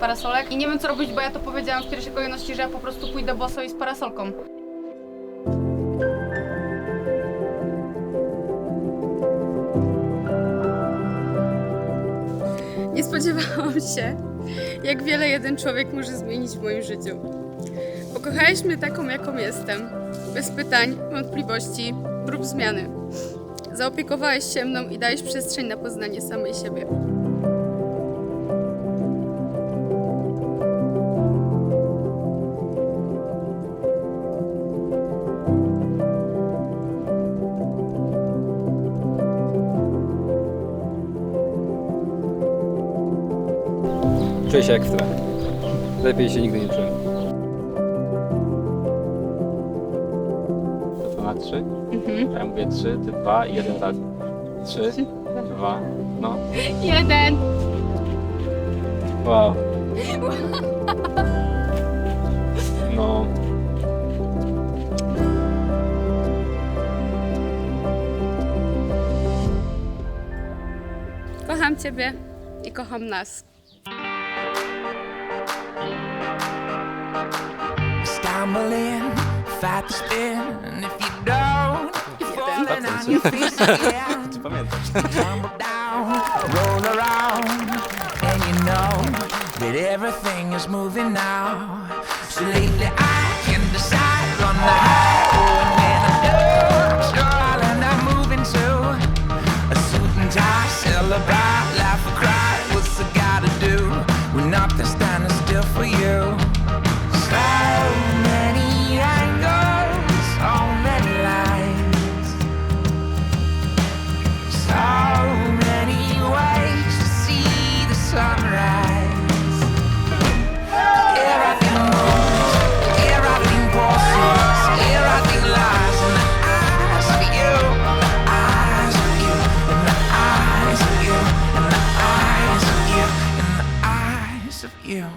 parasolek i nie wiem co robić, bo ja to powiedziałam w pierwszej kolejności, że ja po prostu pójdę boso i z parasolką. Nie spodziewałam się, jak wiele jeden człowiek może zmienić w moim życiu. Pokochałeś mnie taką, jaką jestem. Bez pytań, wątpliwości, prób zmiany. Zaopiekowałeś się mną i dałeś przestrzeń na poznanie samej siebie. Czuję się jak w tle. Lepiej się nigdy nie czułem. To na trzy? Mhm. Ja mówię trzy, ty dwa i jeden tak. Trzy, dwa, no. Jeden! Wow. No. Kocham Ciebie i kocham nas. stumbling, fight spin, and if you don't, you're falling on your face again. Tumble down, roll around, and you know that everything is moving now. So lately I can decide on the you.